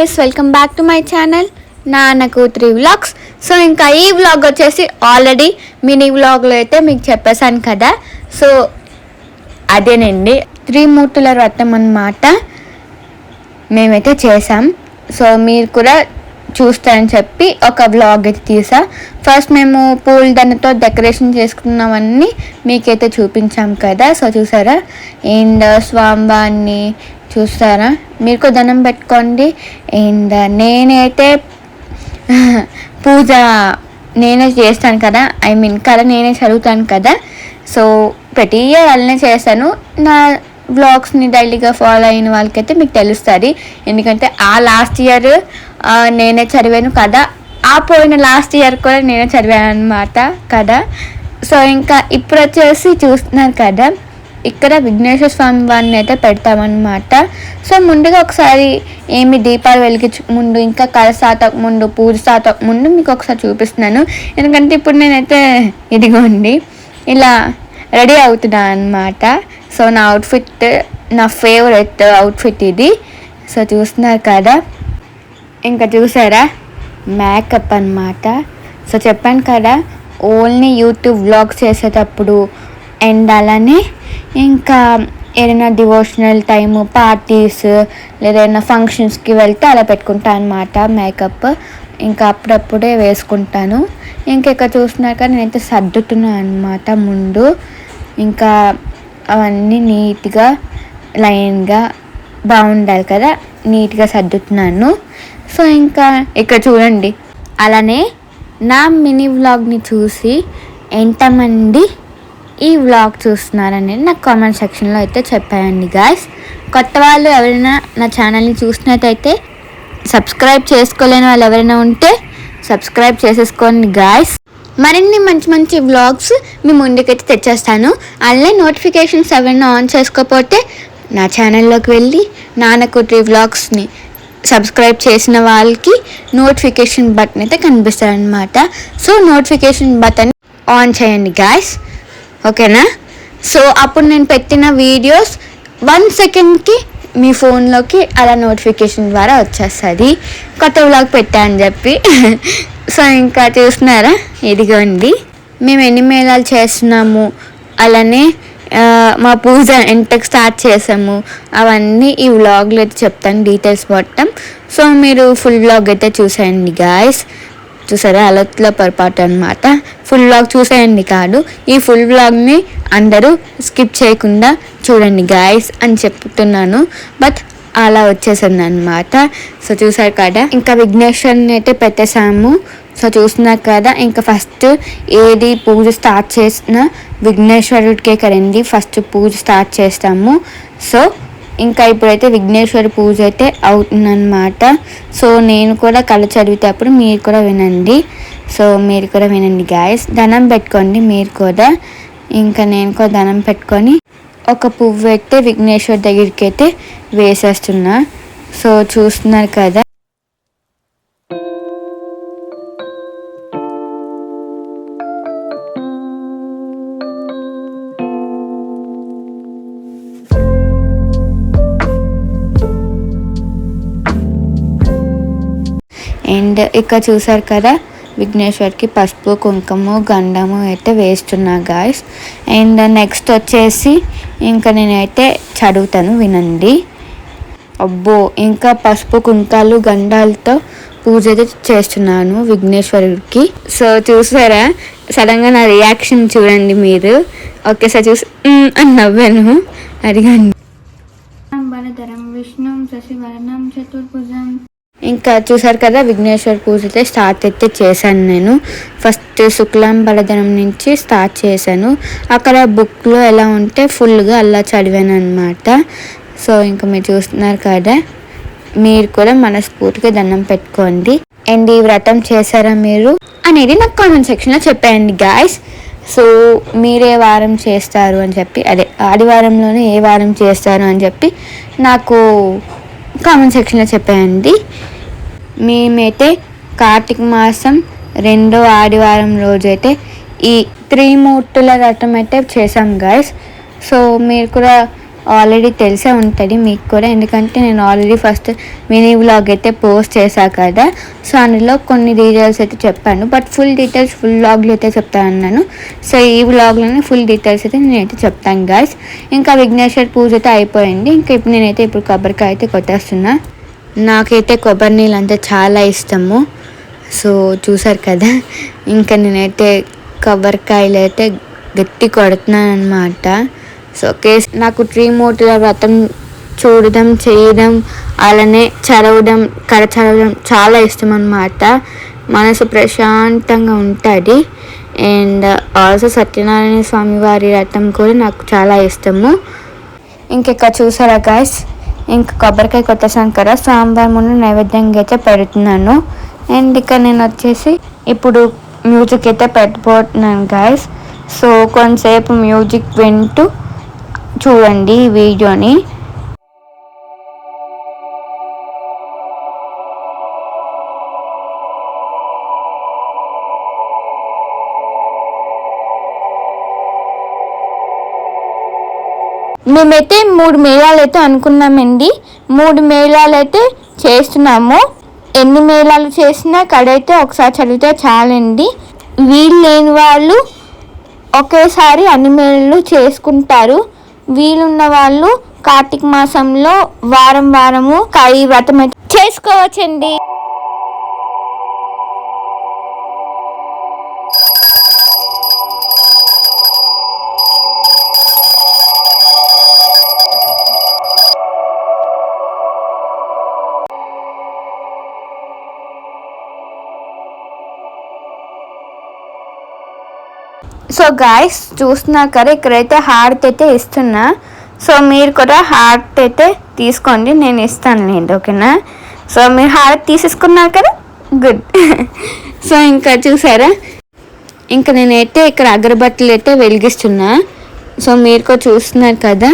Guys welcome back to my channel నాన్న కూతురి vlogs so ఇంకా ఈ వ్లాగ్ వచ్చేసి ఆల్రెడీ మినీ వ్లాగ్లో అయితే మీకు చెప్పేశాను కదా. సో అదేనండి. త్రిమూర్తుల వ్రతం అన్నమాట మేమైతే చేసాం సో మీరు కూడా చూస్తారని చెప్పి ఒక వ్లాగ్ అయితే తీసా. ఫస్ట్ మేము పూలదండతో డెకరేషన్ చేసుకున్నవన్నీ మీకైతే చూపించాం కదా. సో చూసారా? అండ్ స్వామివారిని చూస్తారా? మీరు కూడా దండం పెట్టుకోండి. అండ్ నేనైతే పూజ నేనే చేస్తాను కదా. ఐ మీన్ కదా నేనే చదువుతాను కదా. సో ప్రతి ఇయర్ అలానే చేస్తాను. నా వ్లాగ్స్ని డైలీగా ఫాలో అయిన వాళ్ళకైతే మీకు తెలుస్తుంది. ఎందుకంటే ఆ లాస్ట్ ఇయర్ నేనే చదివాను కదా. ఆ పోయిన లాస్ట్ ఇయర్ కూడా నేనే చదివాను అనమాట కదా. సో ఇంకా ఇప్పుడు వచ్చేసి చూస్తున్నారు కదా. ఇక్కడ విఘ్నేశ్వర స్వామి వారిని అయితే పెడతామన్నమాట. సో ముందుగా ఒకసారి ఏమి దీపాలు వెలిగించక ముందు ఇంకా కలసాతకు ముందు పూజ సాతక ముందు మీకు ఒకసారి చూపిస్తున్నాను. ఎందుకంటే ఇప్పుడు నేనైతే ఇదిగోండి ఇలా రెడీ అవుతున్నా అనమాట సో నా అవుట్ఫిట్ నా ఫేవరెట్ అవుట్ఫిట్ ఇది. సో చూస్తున్నారు కదా. ఇంకా చూసారా? మేకప్ అన్నమాట. సో చెప్పాను కదా ఓన్లీ యూట్యూబ్ వ్లాగ్స్ చేసేటప్పుడు అండ్ అలానే ఇంకా ఏదైనా డివోషనల్ టైమ్ పార్టీస్ లేదా ఏదైనా ఫంక్షన్స్కి వెళ్తే అలా పెట్టుకుంటాను అనమాట మేకప్ ఇంకా అప్పుడప్పుడే వేసుకుంటాను. ఇంకా ఇక్కడ చూసినాక నేనైతే సర్దుతున్నాను అనమాట ముందు. ఇంకా అవన్నీ నీట్గా లైన్గా బాగుండాలి కదా నీట్గా సర్దుతున్నాను. సో ఇంకా ఇక్కడ చూడండి. అలానే నా మినీ వ్లాగ్ని చూసి ఎంతమంది ఈ వ్లాగ్ చూస్తున్నారనేది నాకు కామెంట్ సెక్షన్లో అయితే చెప్పాయండి గాయస్ కొత్త వాళ్ళు ఎవరైనా నా ఛానల్ని చూసినట్టయితే సబ్స్క్రైబ్ చేసుకోలేని వాళ్ళు ఎవరైనా ఉంటే సబ్స్క్రైబ్ చేసేసుకోండి గాయస్ మరిన్ని మంచి మంచి వ్లాగ్స్ మీ ముందుకైతే తెచ్చేస్తాను. అలానే నోటిఫికేషన్స్ ఎవరైనా ఆన్ చేసుకోకపోతే నా ఛానల్లోకి వెళ్ళి నానకుట్రి వ్లాగ్స్ని సబ్స్క్రైబ్ చేసిన వాళ్ళకి నోటిఫికేషన్ బటన్ అయితే కనిపిస్తుంది అనమాట సో నోటిఫికేషన్ బటన్ ఆన్ చేయండి గాయస్ ఓకేనా? సో అప్పుడు నేను పెట్టిన వీడియోస్ వన్ సెకండ్కి మీ ఫోన్లోకి అలా నోటిఫికేషన్ ద్వారా వచ్చేస్తుంది. కొత్త వ్లాగ్ పెట్టా అని చెప్పి. సో ఇంకా చూస్తున్నారా? ఇదిగోండి. మేము ఎన్ని మేళాలు చేస్తున్నాము? అలానే మా పూజ ఎంతకు స్టార్ట్ చేసాము? అవన్నీ ఈ వ్లాగ్లో అయితే చెప్తాను డీటెయిల్స్ మొత్తం. సో మీరు ఫుల్ వ్లాగ్ అయితే చూసేయండి గాయస్ చూసారా? అలట్లో పొరపాటు అనమాట ఫుల్ వ్లాగ్ చూసేయండి కాదు. ఈ ఫుల్ వ్లాగ్ని అందరూ స్కిప్ చేయకుండా చూడండి గాయస్ అని చెప్తున్నాను. బట్ అలా వచ్చేసింది అనమాట సో చూసారు కదా? ఇంకా విఘ్నేశ్వరిని అయితే పెట్టేశాము. సో చూస్తున్నారు కదా? ఇంకా ఫస్ట్ ఏది పూజ స్టార్ట్ చేసిన విఘ్నేశ్వరుడికే కదండి ఫస్ట్ పూజ స్టార్ట్ చేస్తాము. సో ఇంకా ఇప్పుడైతే విఘ్నేశ్వరి పూజ అయితే అవుతుందన్నమాట. సో నేను కూడా కళ చదివేటప్పుడు మీరు కూడా వినండి. సో మీరు కూడా వినండి గాయస్ ధనం పెట్టుకోండి మీరు కూడా. ఇంకా నేను కూడా ధనం పెట్టుకొని ఒక పువ్వు అయితే విఘ్నేశ్వర్ దగ్గరికి అయితే వేసేస్తున్నా. సో చూస్తున్నారు కదా. అండ్ ఇక్కడ చూసారు కదా విఘ్నేశ్వర్కి పసుపు కుంకుమ గంధము అయితే వేస్తున్నా గాయస్ అండ్ నెక్స్ట్ వచ్చేసి ఇంకా నేనైతే చదువుతాను వినండి. అబ్బో ఇంకా పసుపు కుంకాలు గంధాలతో పూజ అయితే చేస్తున్నాను విఘ్నేశ్వరుడికి. సో చూసారా? సడన్గా నా రియాక్షన్ చూడండి మీరు. ఒకేసారి చూసి అని నవ్వాను. అడిగండి బలధరం విష్ణుం శశివరణం చతుర్భుజం ఇంకా చూసారు కదా విఘ్నేశ్వర పూజ అయితే స్టార్ట్ అయితే చేశాను నేను. ఫస్ట్ శుక్లాంబలధనం నుంచి స్టార్ట్ చేశాను. అక్కడ బుక్లో ఎలా ఉంటే ఫుల్గా అలా చదివాను అనమాట సో ఇంకా మీరు చూస్తున్నారు కదా మీరు కూడా మనస్ఫూర్తిగా దండం పెట్టుకోండి. అండ్ ఈ వ్రతం చేశారా మీరు? అనేది నాకు కామెంట్ సెక్షన్లో చెప్పేయండి గాయస్ సో మీరే వారం చేస్తారు అని చెప్పి అదే ఆదివారంలోనే ఏ వారం చేస్తారు అని చెప్పి నాకు కామెంట్ సెక్షన్లో చెప్పేయండి. మేమైతే కార్తీక మాసం రెండో ఆదివారం రోజైతే ఈ త్రిమూర్తుల వ్రతం అయితే చేసాం గాయస్ సో మీరు కూడా ఆల్రెడీ తెలిసే ఉంటుంది మీకు కూడా. ఎందుకంటే నేను ఆల్రెడీ ఫస్ట్ మినీ వ్లాగ్ అయితే పోస్ట్ చేశాను కదా. సో అందులో కొన్ని డీటెయిల్స్ అయితే చెప్పాను. బట్ ఫుల్ డీటెయిల్స్ ఫుల్ వ్లాగ్లో అయితే చెప్తాను అన్నాను సో ఈ వ్లాగ్లోనే ఫుల్ డీటెయిల్స్ అయితే నేనైతే చెప్తాను గాయస్ ఇంకా విఘ్నేశ్వర్ పూజ అయితే అయిపోయింది. ఇంకా ఇప్పుడు నేనైతే ఇప్పుడు కొబ్బరికాయ అయితే కొట్టేస్తున్నా. నాకైతే కొబ్బరి నీళ్ళు అంటే చాలా ఇష్టము. సో చూసారు కదా ఇంకా నేనైతే కొబ్బరికాయలు అయితే గట్టి కొడుతున్నాను అనమాట సో కేస్ నాకు ట్రీ మూటల వ్రతం చూడడం చేయడం అలానే చదవడం కథ చదవడం చాలా ఇష్టం అనమాట మనసు ప్రశాంతంగా ఉంటుంది. అండ్ ఆల్సో సత్యనారాయణ స్వామి వారి రథం కూడా నాకు చాలా ఇష్టము. ఇంకెక్కడ చూసారా గాయస్ ఇంకా కొబ్బరికాయ కొట్టేసాను కదా సాంబార్ ముందు నైవేద్యంగా అయితే పెడుతున్నాను. అండ్ ఇక్కడ నేను వచ్చేసి ఇప్పుడు మ్యూజిక్ అయితే పెట్టబోతున్నాను గాయస్ సో కొంతసేపు మ్యూజిక్ వింటూ చూడండి ఈ వీడియోని. మేమైతే మూడు మేళాలు అయితే అనుకున్నామండి. మూడు మేళాలు అయితే చేస్తున్నాము. ఎన్ని మేళాలు చేసినా కడైతే ఒకసారి చదివితే చాలండి. వీలు లేని వాళ్ళు ఒకేసారి అన్ని మేళలు చేసుకుంటారు. వీలున్న వాళ్ళు కార్తీక మాసంలో వారం వారము కాయి వ్రతం అయితే చేసుకోవచ్చండి. గాయస్ చూస్తున్నారు కదా ఇక్కడైతే హార్ట్ అయితే ఇస్తున్నా. సో మీరు కూడా హార్ట్ అయితే తీసుకోండి నేను ఇస్తాను లేండి ఓకేనా? సో మీరు హార్ట్ తీసేసుకున్నారు కదా గుడ్. సో ఇంకా చూసారా? ఇంకా నేనైతే ఇక్కడ అగరబత్తులు అయితే వెలిగిస్తున్నా. సో మీరు కూడా చూస్తున్నారు కదా.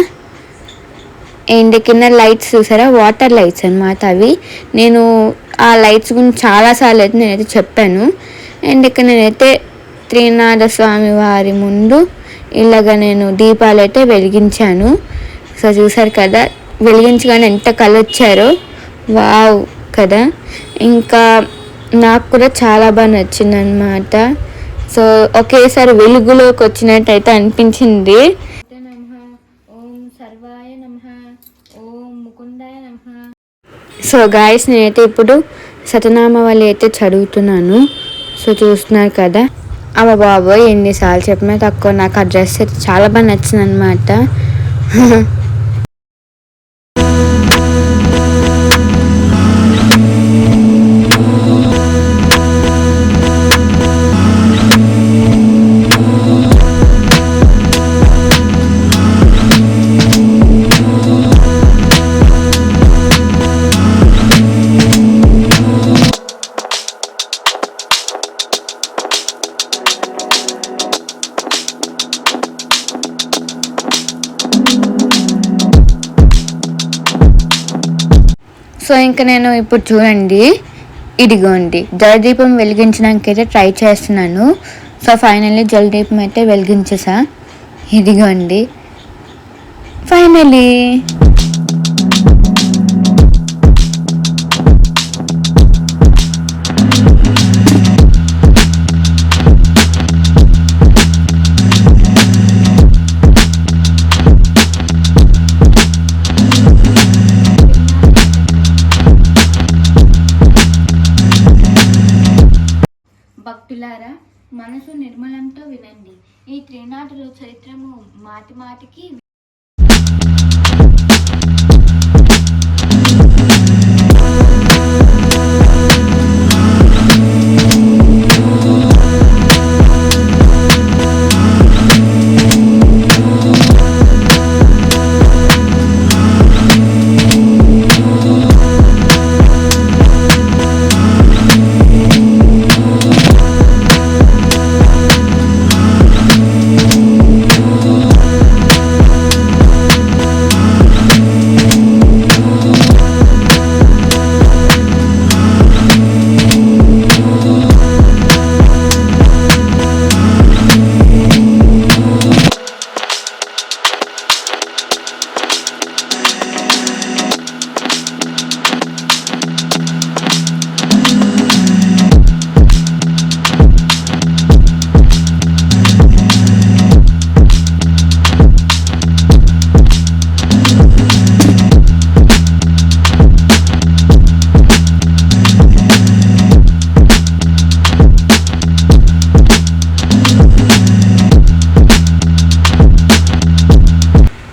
అండ్ కింద లైట్స్ చూసారా? వాటర్ లైట్స్ అనమాట అవి. నేను ఆ లైట్స్ గురించి చాలాసార్లు అయితే నేనైతే చెప్పాను. అండ్ ఇక్కడ నేనైతే త్రినాథ స్వామి వారి ముందు ఇలాగ నేను దీపాలు అయితే వెలిగించాను. సో చూసారు కదా వెలిగించగానే ఎంత కలొచ్చారో. వావ్ కదా. ఇంకా నాకు కూడా చాలా బాగా నచ్చింది అనమాట సో ఒకేసారి వెలుగులోకి వచ్చినట్టయితే అనిపించింది. సో గాయస్ నేనైతే ఇప్పుడు సతనామావళి అయితే చదువుతున్నాను. సో చూస్తున్నారు కదా. అమ్మ బాబోయ్ ఎన్నిసార్లు చెప్పినా తక్కువ. నాకు ఆ డ్రెస్ అయితే చాలా బాగా నచ్చింది అనమాట ఇంకా నేను ఇప్పుడు చూడండి. ఇదిగోండి. జలదీపం వెలిగించడానికి అయితే ట్రై చేస్తున్నాను. సో ఫైనల్లీ జలదీపం అయితే వెలిగించేసా. ఇదిగోండి. ఫైనలీ మనసు నిర్మలంతో వినండి. ఈ త్రినాటులు చరిత్రము మాటి మాటికి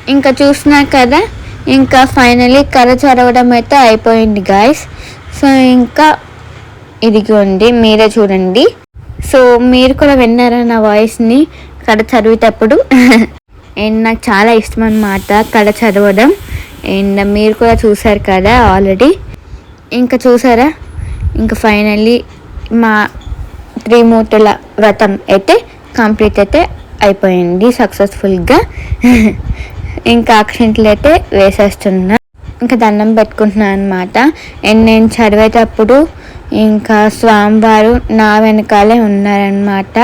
ఇంకా చూసినా కదా ఇంకా ఫైనలీ కథ చదవడం అయితే అయిపోయింది గాయస్ సో ఇంకా ఇదిగోండి మీరే చూడండి. సో మీరు కూడా విన్నారా నా వాయిస్ని కథ చదివేటప్పుడు? అండ్ నాకు చాలా ఇష్టం అన్నమాట కథ చదవడం. అండ్ మీరు కూడా చూసారు కదా ఆల్రెడీ ఇంకా చూసారా? ఇంకా ఫైనల్లీ మా త్రిమూర్తుల వ్రతం అయితే కంప్లీట్ అయితే అయిపోయింది సక్సెస్ఫుల్గా ఇంకా అక్షంతలు అయితే వేసేస్తున్నా. ఇంకా దండం పెట్టుకుంటున్నాను అనమాట అండ్ నేను చదివేటప్పుడు ఇంకా స్వామివారు నా వెనకాలే ఉన్నారనమాట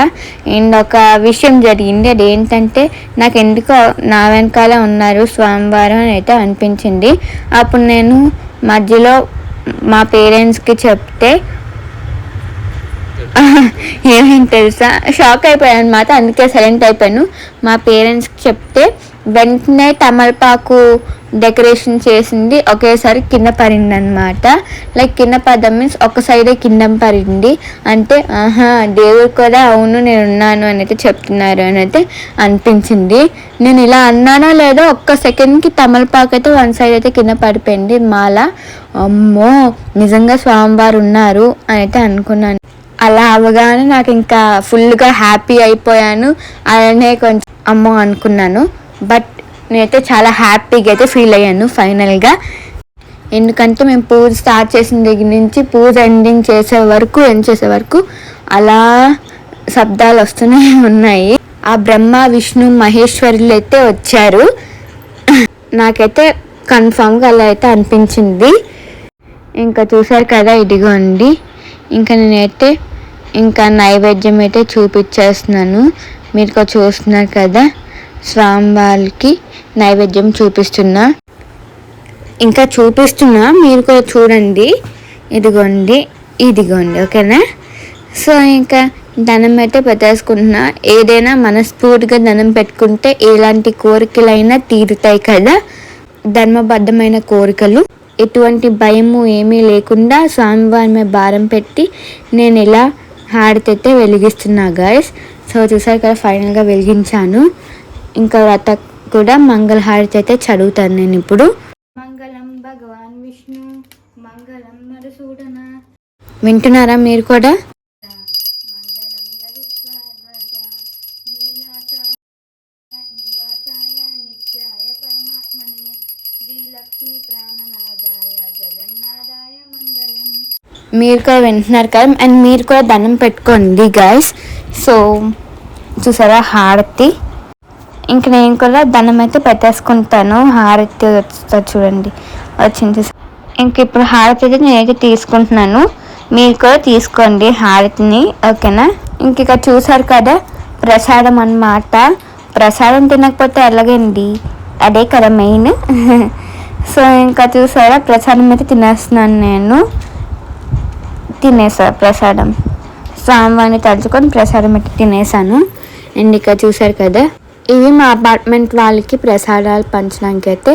అండ్ ఒక విషయం జరిగింది. అది ఏంటంటే నాకు ఎందుకో నా వెనకాలే ఉన్నారు స్వామివారు అని అయితే అనిపించింది. అప్పుడు నేను మధ్యలో మా పేరెంట్స్కి చెప్తే ఏమేం తెలుసా? షాక్ అయిపోయాను అనమాట అందుకే సైలెంట్ అయిపోయాను. మా పేరెంట్స్కి చెప్తే వెంటనే తమలపాకు డెకరేషన్ చేసింది ఒకేసారి కింద పడింది అనమాట లైక్ కింద పదం మీన్స్ ఒక సైడే కింద పడింది. అంటే ఆహా దేవుడు కూడా అవును నేను ఉన్నాను అని అయితే చెప్తున్నారు అని అయితే అనిపించింది. నేను ఇలా అన్నానో లేదో ఒక్క సెకండ్కి తమలపాకు అయితే వన్ సైడ్ అయితే కింద పడిపోయింది. మాల అమ్మో నిజంగా స్వామివారు ఉన్నారు అని అయితే అనుకున్నాను. అలా అవగానే నాకు ఇంకా ఫుల్గా హ్యాపీ అయిపోయాను. అలానే కొంచెం అమ్మో అనుకున్నాను. బట్ నేనైతే చాలా హ్యాపీగా అయితే ఫీల్ అయ్యాను ఫైనల్గా. ఎందుకంటే మేము పూజ స్టార్ట్ చేసిన దగ్గర నుంచి పూజ ఎండింగ్ చేసే వరకు ఎండ్ చేసే వరకు అలా శబ్దాలు వస్తూనే ఉన్నాయి. ఆ బ్రహ్మ విష్ణు మహేశ్వరులు అయితే వచ్చారు. నాకైతే కన్ఫామ్గా అలా అయితే అనిపించింది. ఇంకా చూసారు కదా ఇదిగోండి. ఇంకా నేనైతే ఇంకా నైవేద్యం అయితే చూపించేస్తున్నాను. మీరు చూస్తున్నారు కదా. స్వామివారికి నైవేద్యం చూపిస్తున్నా. ఇంకా చూపిస్తున్నా మీరు కూడా చూడండి. ఇదిగోండి ఇదిగోండి ఓకేనా? సో ఇంకా ధనం అయితే పెట్టేసుకుంటున్నా. ఏదైనా మనస్ఫూర్తిగా ధనం పెట్టుకుంటే ఎలాంటి కోరికలైనా తీరుతాయి కదా. ధర్మబద్ధమైన కోరికలు. ఎటువంటి భయము ఏమీ లేకుండా స్వామివారి మీద భారం పెట్టి నేను ఎలా హారతైతే వెలిగిస్తున్నా గాయస్ సో చూసారు కదా ఫైనల్గా వెలిగించాను. ఇంకా వ్రత కూడా మంగళహారతి అయితే చదువుతాను నేను ఇప్పుడు. మంగళం భగవాన్ విష్ణు మంగళం మధుసూదన వింటున్నారా మీరు కూడా? మీరు కూడా వింటున్నారు కదా? అండ్ మీరు కూడా దండం పెట్టుకోండి గాయస్ సో చూసారా హారతి? ఇంక నేను కూడా దండం అయితే పెట్టేసుకుంటాను. హారతి వస్తుంది చూడండి. వచ్చింది. ఇంక ఇప్పుడు హారతి అయితే నేనైతే తీసుకుంటున్నాను. మీరు కూడా తీసుకోండి హారతిని. ఓకేనా? ఇంక ఇక చూసారు కదా ప్రసాదం అన్నమాట. ప్రసాదం తినకపోతే ఎలాగండి? అదే కదా మెయిన్ సో ఇంకా చూసారా ప్రసాదం అయితే తినేస్తున్నాను నేను. తినేసా ప్రసాదం. స్వామివారిని తలుచుకొని ప్రసాదం అయితే తినేసాను. అండ్ ఇక చూసారు కదా ఇవి మా అపార్ట్మెంట్ వాళ్ళకి ప్రసాదాలు పంచడానికి అయితే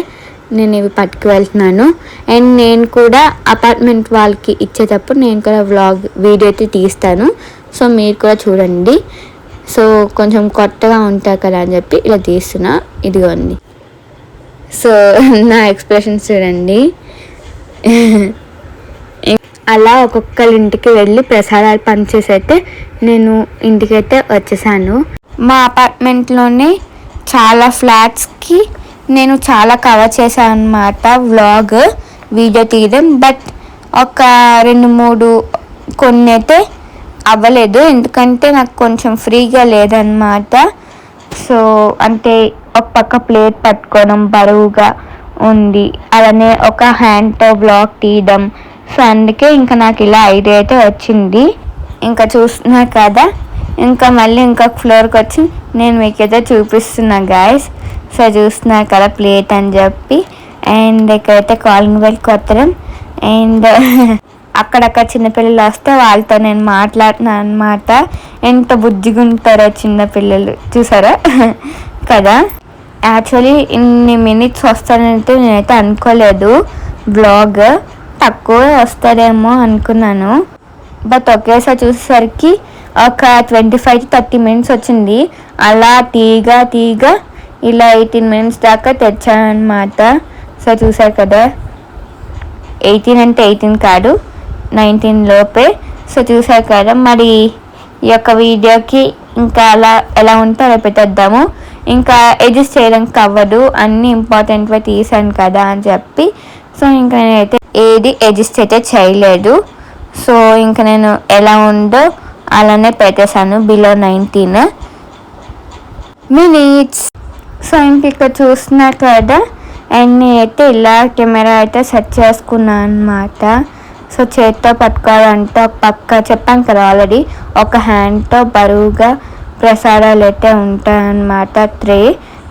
నేను ఇవి పట్టుకు వెళ్తున్నాను అండ్ నేను కూడా అపార్ట్మెంట్ వాళ్ళకి ఇచ్చేటప్పుడు నేను కూడా వ్లాగ్ వీడియో అయితే తీస్తాను. సో మీరు కూడా చూడండి. సో కొంచెం కొత్తగా ఉంటారు కదా అని చెప్పి ఇలా తీస్తున్నా. ఇదిగోండి. సో నా ఎక్స్ప్రెషన్స్ చూడండి. అలా ఒక్కొక్కరి ఇంటికి వెళ్ళి ప్రసాదాలు పనిచేసి అయితే నేను ఇంటికైతే వచ్చేసాను. మా అపార్ట్మెంట్లోనే చాలా ఫ్లాట్స్కి నేను చాలా కవర్ చేశాను అనమాట వ్లాగ్ వీడియో తీయడం. బట్ ఒక రెండు మూడు కొన్ని అయితే అవ్వలేదు. ఎందుకంటే నాకు కొంచెం ఫ్రీగా లేదనమాట సో అంటే ఒక పక్క ప్లేట్ పట్టుకోవడం బరువుగా ఉంది. అలానే ఒక హ్యాండ్తో బ్లాక్ తీయడం. సో అందుకే ఇంకా నాకు ఇలా ఐడియా అయితే వచ్చింది. ఇంకా చూస్తున్నా కదా. ఇంకా మళ్ళీ ఇంకొక ఫ్లోర్కి వచ్చి నేను మీకైతే చూపిస్తున్నా గాయస్ సో చూస్తున్నారు కదా ప్లేట్ అని చెప్పి. అండ్ ఇక్కడైతే కాలింగ్ బెల్ కొత్తడం అండ్ అక్కడక్కడ చిన్నపిల్లలు వస్తే వాళ్ళతో నేను మాట్లాడుతున్నాను అనమాట ఎంత బుజ్జిగా ఉంటారో చిన్నపిల్లలు చూసారా? కదా? యాక్చువల్లీ ఇన్ని మినిట్స్ వస్తానంటే నేనైతే అనుకోలేదు. బ్లాగ్ తక్కువ వస్తారేమో అనుకున్నాను. బట్ ఒకేసారి చూసేసరికి ఒక twenty five to thirty minutes వచ్చింది. అలా తీగా తీగా ఇలా ఎయిటీన్ మినిట్స్ దాకా తెచ్చాను సో చూసారు కదా. ఎయిటీన్ అంటే ఎయిటీన్ కాదు నైన్టీన్ లోపే. సో చూసారు కదా మరి ఈ యొక్క వీడియోకి ఇంకా అలా ఎలా ఉంటే అలా పెట్టేద్దాము. ఇంకా ఎడ్జస్ట్ చేయడానికి అవ్వదు అన్నీ ఇంపార్టెంట్గా తీసాను కదా అని చెప్పి. సో ఇంకా నేనైతే ఏది అడ్జస్ట్ అయితే చేయలేదు. సో ఇంకా నేను ఎలా ఉందో అలానే పెట్టేశాను బిలో నైన్టీన్ మినిట్స్ సో ఇంక ఇక్కడ చూస్తున్నారు కదా అండ్ అయితే ఇలా కెమెరా అయితే సెట్ చేసుకున్నాను అనమాట సో చేత్తో పట్టుకోవాలంటే ఒక పక్క చెప్పాను కదా ఆల్రెడీ ఒక హ్యాండ్తో బరువుగా ప్రసాదాలు అయితే ఉంటాయన్నమాట త్రీ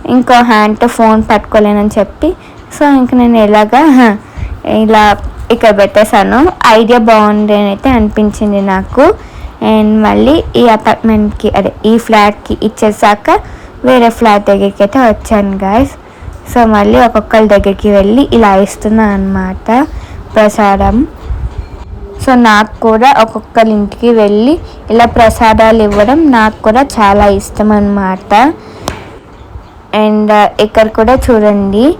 ఇంకో హ్యాండ్తో ఫోన్ పట్టుకోలేనని చెప్పి సో ఇంక నేను ఎలాగా ఇలా ఇక్కడ పెట్టేశాను. ఐడియా బాగుంది అని అయితే అనిపించింది నాకు. అండ్ మళ్ళీ ఈ అపార్ట్మెంట్కి అదే ఈ ఫ్లాట్కి ఇచ్చేసాక వేరే ఫ్లాట్ దగ్గరికి అయితే వచ్చాను గాయస్ సో మళ్ళీ ఒక్కొక్కరి దగ్గరికి వెళ్ళి ఇలా ఇస్తున్నాను అనమాట ప్రసాదం. సో నాకు కూడా ఒక్కొక్కరి ఇంటికి వెళ్ళి ఇలా ప్రసాదాలు ఇవ్వడం నాకు కూడా చాలా ఇష్టం అన్నమాట. అండ్ uh, ఇక్కడ కూడా చూడండి.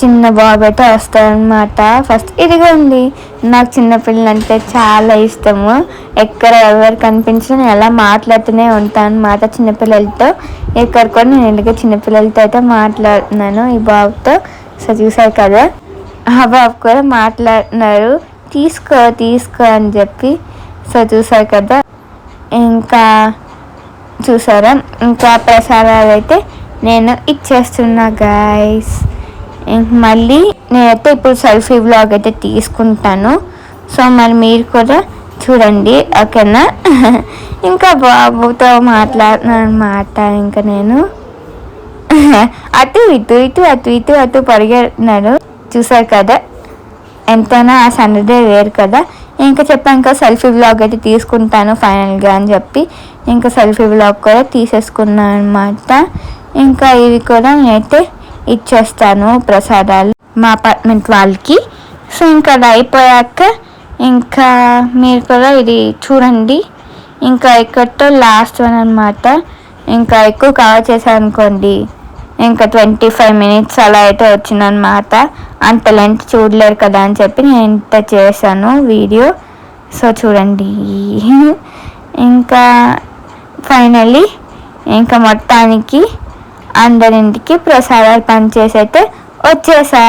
చిన్న బాబు అయితే వస్తాడనమాట ఫస్ట్ ఇదిగోండి నాకు చిన్నపిల్లలు అంటే చాలా ఇష్టము. ఎక్కడ ఎవరు కనిపించినా నేను అలా మాట్లాడుతూనే ఉంటాను అనమాట చిన్నపిల్లలతో ఎక్కడ కూడా నేను ఇలాగే చిన్నపిల్లలతో అయితే మాట్లాడుతున్నాను ఈ బాబుతో. సో చూసారు కదా? ఆ బాబు కూడా మాట్లాడుతున్నారు. తీసుకో తీసుకో అని చెప్పి. సో చూసారు కదా? ఇంకా చూసారా? ఇంకా ప్రసాదాలు అయితే నేను ఇచ్చేస్తున్నా గాయస్ ఇంక మళ్ళీ నేనైతే ఇప్పుడు సెల్ఫీ బ్లాగ్ అయితే తీసుకుంటాను. సో మరి మీరు కూడా చూడండి ఓకేనా? ఇంకా బాబుతో మాట్లాడుతున్నాను అనమాట ఇంకా నేను. అటు ఇటు ఇటు అటు ఇటు అటు పరిగెడుతున్నాడు. చూసారు కదా? ఎంతైనా ఆ సండే వేరు కదా? ఇంకా చెప్పాను కదా సెల్ఫీ బ్లాగ్ అయితే తీసుకుంటాను ఫైనల్గా అని చెప్పి. ఇంకా సెల్ఫీ బ్లాగ్ కూడా తీసేసుకున్నాను అనమాట ఇంకా ఇవి కూడా నేనైతే ఇచ్చేస్తాను ప్రసాదాలు మా అపార్ట్మెంట్ వాళ్ళకి. సో ఇంకా అది అయిపోయాక ఇంకా మీరు కూడా ఇది చూడండి. ఇంకా ఇక్కడతో లాస్ట్ వన్ అనమాట ఇంకా ఎక్కువ కవర్ చేశాను అనుకోండి ఇంకా ట్వంటీ ఫైవ్ మినిట్స్ అలా అయితే వచ్చిందనమాట అంత లెంత్ చూడలేరు కదా అని చెప్పి నేను ఇంత చేశాను వీడియో. సో చూడండి. ఇంకా ఫైనలీ ఇంకా మొత్తానికి అందరింటికి ప్రసాదాలు పనిచేసి అయితే వచ్చేసా.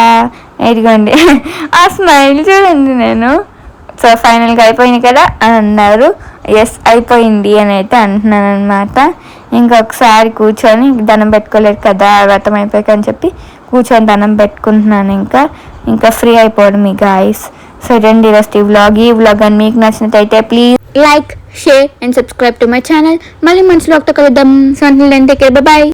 ఇదిగోండి. ఆ స్మైల్ చూడండి నేను. సో ఫైనల్గా అయిపోయింది కదా అని అన్నారు. ఎస్ అయిపోయింది అని అయితే అంటున్నాను అనమాట ఇంకొకసారి కూర్చొని దండం పెట్టుకోలేదు కదా వ్రతం అయిపోయాక అని చెప్పి కూర్చొని దండం పెట్టుకుంటున్నాను ఇంకా. ఇంకా ఫ్రీ అయిపోవడం మీ గాయస్ సో రండి ఈరోజు ఈ వ్లాగ్ ఈ వ్లాగ్ అని మీకు నచ్చినట్టయితే please like share and subscribe to my channel మళ్ళీ మంచి వ్లాగ్తో కలుద్దాం. సో అంటే బాయ్